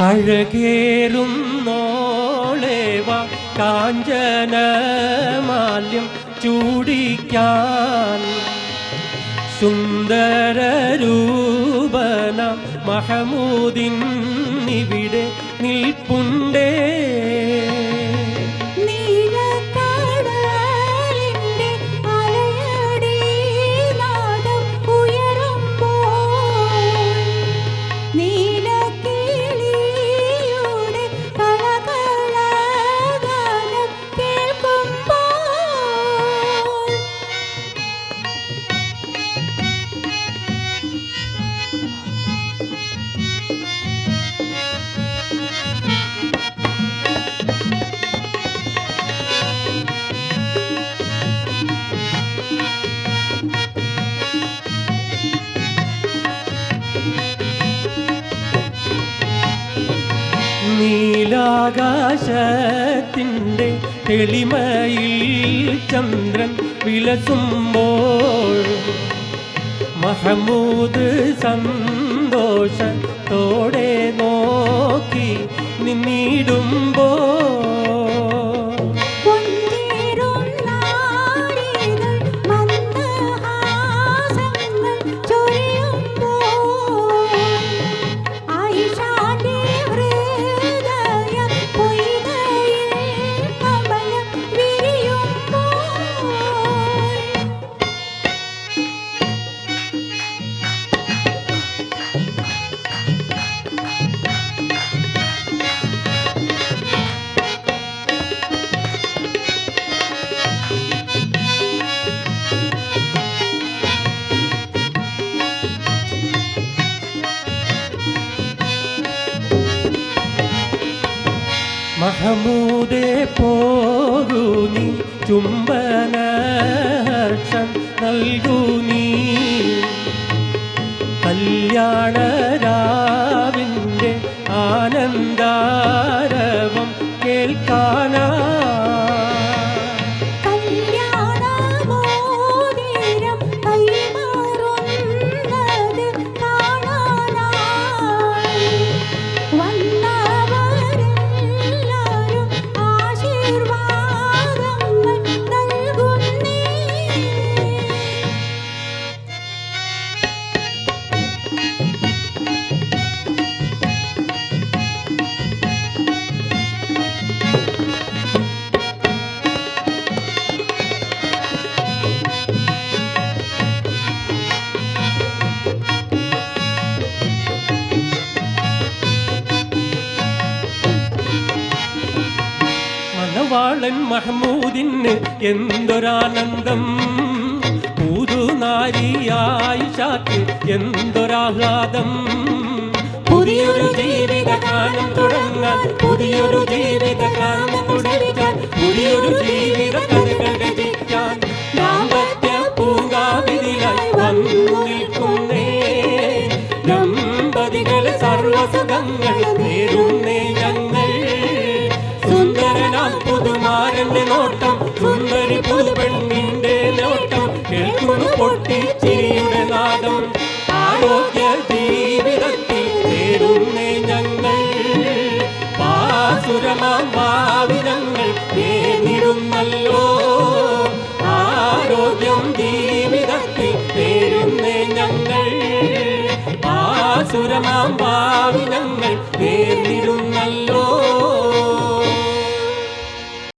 അഴകേറുന്നോളേവ കാഞ്ചനമാല്യം ചൂടിക്കാൻ. സുന്ദരരൂപന മഹമൂദിൻ ഇവിടെ നിൽപ്പുണ്ടേ. നീലാകാശത്തിന്റെ തെളിമയിൽ ചന്ദ്രൻ വിലസുമ്പോൾ മഹമൂദ് സന്തോഷത്തോടെ നോക്കി നിന്നിടുമ്പോൾ മഹമൂദേ പോകൂ നീ ചുംബന ഹർഷം നൽകൂ നീ. കല്യാണരാവിന്റെ ആനന്ദാരവം കേൾക്കാനാ മണവാളൻ മഹമൂദിന് എന്തൊരാനന്ദം? പുതുനാരിയായി ഷാക്ക് എന്തൊരാഹ്ലാദം? പുതിയൊരു ജീവിതകാലം തുടങ്ങാൻ പുതിയൊരു ജീവിതകാലം തുടങ്ങാൻ പുതിയൊരു പുതുമാരന്റെ നോട്ടം സുന്ദരി പുതുപെണ്ണിന്റെ നോട്ടം കേൾക്കുന്നു പൊട്ടി ചിരിയുടെ നാദം. ആരോഗ്യ ജീവിതത്തിൽ നേരുന്നേ ഞങ്ങൾ. പാസുരമാം ഭാവിനങ്ങൾ നേരിടുന്നല്ലോ. ആരോഗ്യം ജീവിതത്തിൽ നേരുന്നേ ഞങ്ങൾ. പാസുരമാം ഭാവിനങ്ങൾ നേർ